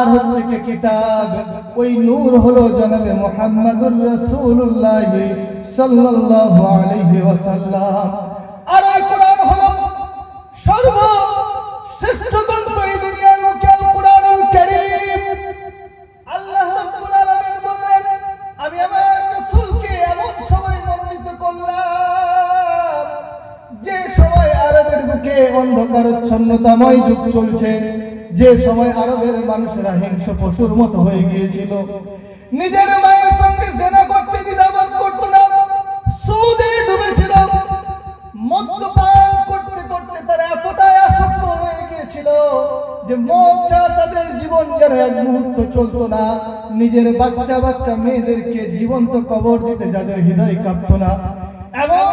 আর হচ্ছে কিতাব? ওই নূর হলো জনাবে মুহাম্মদুর রাসূলুল্লাহ সাল্লাল্লাহু আলাইহি ওয়াসাল্লাম। আর কোরআন হলো সর্ব শ্রেষ্ঠ গ্রন্থ এই দুনিয়ার মুখে, আল কোরআনুল কারীম। আল্লাহ রাব্বুল আলামিন বললেন, আমি আমার রাসূলকে এমন সময় মনোনীত করলাম, যে সময় আরবের বুকে অন্ধকারচ্ছন্নতাময় যুগ চলছে। যে সময় আরবের মানুষেরা হিংস পশুর মতো হয়ে গিয়েছিল, নিজের মায়ের সঙ্গে জেনা করতে দ্বিধাবোধ করতো না। সুদে ডুবেছিল, মদ্যপান করতে করতে তারা এতটাই আসক্ত হয়ে গিয়েছিল যে মদ তাদের জীবন যেন এক মুহূর্ত চলতো না। নিজের বাচ্চা বাচ্চা মেয়েদেরকে জীবন্ত কবর দিতে যাদের হৃদয় কাঁপতো না। এমন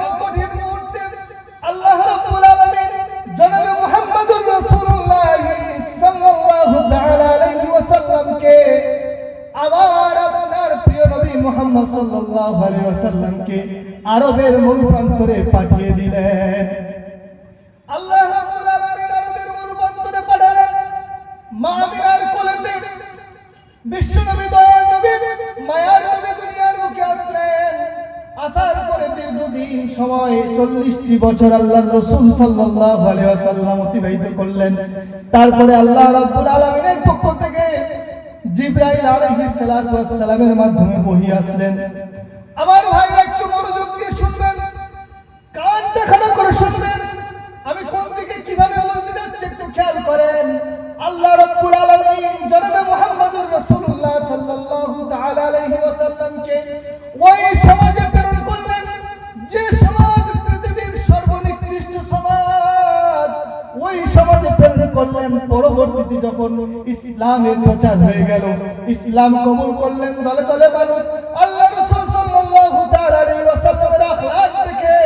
আবার আপনার প্রিয় নবী মুহাম্মদ সাল্লাল্লাহু আলাইহি ওয়াসাল্লামকে আরবের মরুপ্রান্তরে পাঠিয়ে দিলেন। আল্লাহ রাব্বুল আলামিন আরবের মরুপ্রান্তরে পাঠালেন। মা আমিনার কোলেতে বিশ্বনবী দয়ার নবী, মায়ার নবী দুনিয়ার মুখে আসলেন। আসার পরে দীর্ঘদিন সময়, চল্লিশটি বছর আল্লাহ রসুল সাল্লাল্লাহু আলাইহি ওয়াসাল্লাম অতিবাহিত করলেন। তারপরে আল্লাহ রাব্বুল আলামিনের পক্ষ থেকে জিব্রাইল আলাইহিস সালাতু ওয়াস সালামের মাধ্যমে বহি আসলেন। আমার ভাই একটু মনোযোগ দিয়ে শুনবেন কানটা খাড়া করে শুনবেন। আমি কোন দিকে কীভাবে বলতে যাচ্ছি একটু খেয়াল করেন। আল্লাহ রাব্বুল আলামিন জনাবে মুহাম্মদুর রাসূলুল্লাহ সাল্লাল্লাহু তাআলা আলাইহি ওয়াসাল্লামকে ওই সমাজে প্রেরণ করলেন, যে সমাজ পৃথিবীর সর্বনিকৃষ্ট সমাজ, ওই সমাজে প্রেরণ করলেন পরবর্তীতে যখন ইসলামের প্রচার হয়ে গেল, ইসলাম কবুল করলেন দলে দলে মানুষ। আল্লাহ সাল্লাল্লাহু দেখে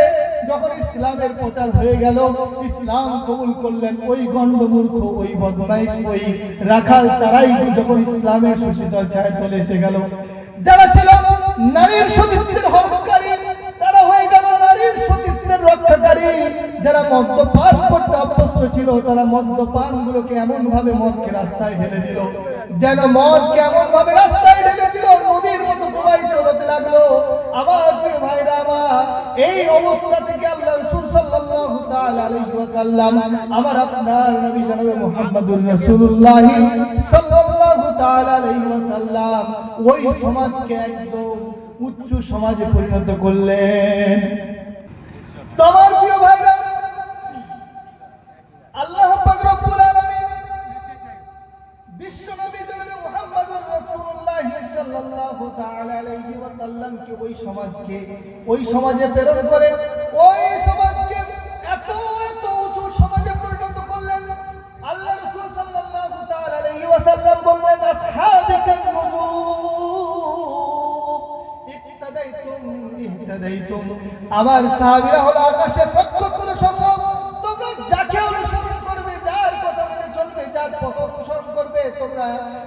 যখন ইসলামের প্রচার হয়ে গেল, ইসলাম কবুল করলেন ওই ওই বদমাইশ, ওই রাখাল তারাই যখন ইসলামের সুশীতল ছায় চলে এসে গেল। যারা ছিল নারীর সতীত্বের হরণকারী তারা হয়ে গেল নারীর সতীত্বের রক্ষাকারী। যারা মদ্যপান করতে ছিল, তারা মদ্যপান গুলোকে এমন ভাবে মদকে রাস্তায় ঢেলে দিল। যেন মদ কেমন ভাবে রাস্তায় ঢেলে দিল, নদীর মতো প্রবাহিত হতে লাগল। আবার প্রিয় ভাইরা আমার, এই অবস্থা থেকে আল্লাহ সাল্লাল্লাহু তাআলা আলাইহি ওয়াসাল্লাম, আমার আপনার নবী জনাবে মুহাম্মদুর রাসূলুল্লাহ সাল্লাল্লাহু তাআলা আলাইহি ওয়াসাল্লাম, ওই সমাজকে একদম উচ্চ সমাজে পরিণত করলেন। তোমার প্রিয় ভাইরা আল্লাহ আলামিন বিশ্বনবী মুহাম্মদুর রাসূলুল্লাহ সাল্লাল্লাহু তাআলা আলাইহি ওয়াসাল্লামকে ওই সমাজকে, ওই সমাজে প্রেরণ করে, ওই সমাজকে এত এত উঁচু সমাজে পরিণত করলেন। আল্লাহ রাসূল সাল্লাল্লাহু তাআলা আলাইহি ওয়াসাল্লাম বললেন আমার সাহাবীরা হলো আকাশের নক্ষত্র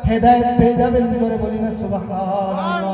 হেদায়েত পেয়ে যাবেন করে বলি না সুবহানাল্লাহ।